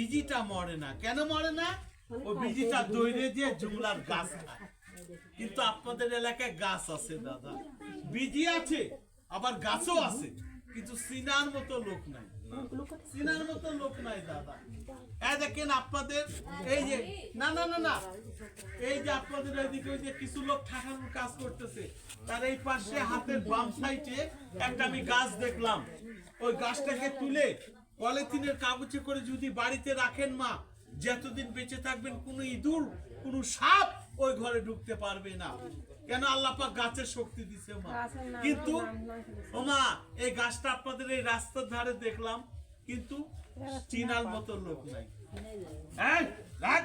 বিজিটা মরে না। কেন মরে না? ও বিজিটা দৈরে দিয়ে জুমলার গাছ খায়। কিন্তু আপনাদের এলাকায় গাছ আছে দাদা। বিজি আছে আবার গাছও আছে কিন্তু সিনার মতো লোক নাই। সিনার মতো লোক নাই দাদা। এই দেখেন আপনাদের এই যে না না না না। এই যে আপনাদের এদিকে ওই যে কিছু লোক ঠাকানোর কাজ করতেছে তার এই পাশে হাতের বাম সাইডে একটা আমি গাছ দেখলাম। ওই গাছটাকে তুলে পলিথিনের কাগজে করে যদি বাড়িতে রাখেন মা যতদিন বেঁচে থাকবেন কোনো ইঁদুর কোনো সাপ ওই ঘরে ঢুকতে পারবে না। কেন আল্লাহ পাক গাছের শক্তি দিছে মা? কিন্তু ও মা এই গাছটা আপনাদের এই রাস্তার ধারে দেখলাম কিন্তু চিনার মতো লোক নাই। রাখ।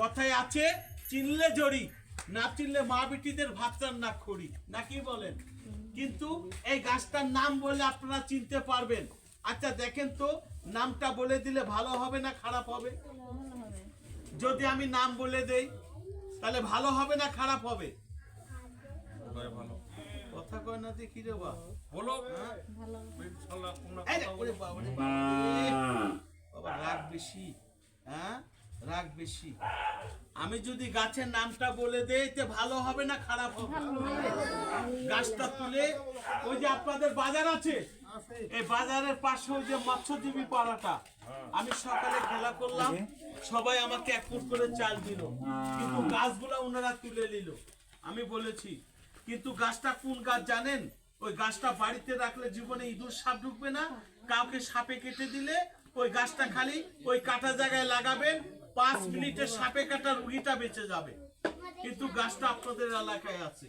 কথায় আছে চিনলে জড়ি না চিনলে মা বিটিদের ভাতটার না খড়ি। নাকি বলেন? কিন্তু এই গাছটার নাম বলে আপনারা চিনতে পারবেন। আচ্ছা দেখেন তো নামটা বলে দিলে ভালো হবে না খারাপ হবে? যদি আমি নাম বলে দেই তাহলে ভালো হবে না খারাপ হবে? কথা কয় না দেখি রে বা বলো। হ্যাঁ? বাবা রাগ বেশি। হ্যাঁ? রাগ বেশি। আমি যদি গাছের নামটা বলে দেই তে ভালো হবে না খারাপ হবে। গাছটা তুলে ওই যে আপনাদের বাজার আছে এই বাজারের পাশে ওই যে মৎস্যজীবী পাড়াটা। আমি সকালে খেলা করলাম সবাই আমাকে এক ফুট করে চাল দিল। কিন্তু গাছগুলো ওনারা তুলে নিল। আমি বলেছি কিন্তু গাছটা কোন গাছ জানেন? ওই গাছটা বাড়িতে রাখলে জীবনে ইঁদুর সাপ ঢুকবে না। কাউকে সাপে কেটে দিলে ওই গাছটা খালি ওই কাটা জায়গায় লাগাবেন। পাঁচ মিনিটে সাপে কাটা রুগীটা বেঁচে যাবে। কিন্তু গাছটা আপনাদের এলাকায় আছে।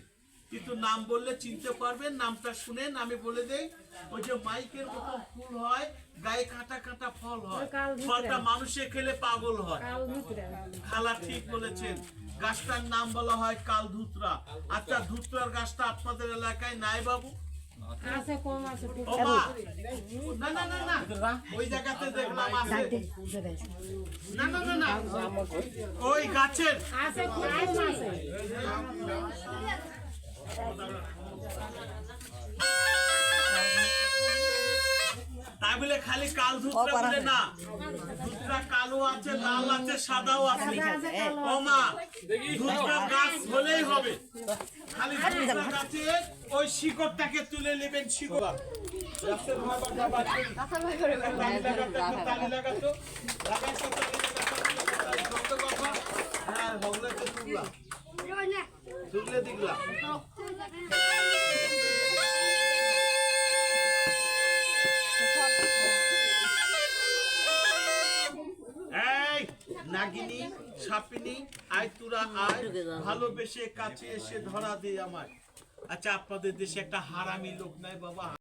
কিন্তু নাম বললে চিনতে পারবেন নামটা শুনেন আমি বলে দেই ওই যে মাইকের মতো ফুল হয় গায়ে কাঁটা কাঁটা ফল হয়। ফলটা মানুষে খেলে পাগল হয়। খালা ঠিক বলেছেন গাছটার নাম বলা হয় কাল ধুতরা আচ্ছা ধুতরার গাছটা আপনাদের এলাকায় নাই বাবু? আছে কম আছে ও মা! না না না না ওই জায়গাতে দেখলাম না না না না ওই গাছের। খালি কাল ধুতরা বলে না। ধুতরা কালো আছে লাল আছে সাদাও আছে। ও মা ধুতরা গাছ হলেই হবে। খালি ধুতরা গাছে ওই শিকড়টাকে তুলে নেবেন শিকড়। গাছের ভাবা যাবা তালি লাগাতো, লাগাইছো, তালি লাগাতো, কথা। হ্যাঁ, হগলে তো তুললা। তুললে দিগলা। নাগিনী সাপিনী আয় তুরা আয়, ভালোবেসে কাছে এসে ধরা দে আমায়। আচ্ছা আপনাদের দেশে একটা হারামি লোক নাই বাবা?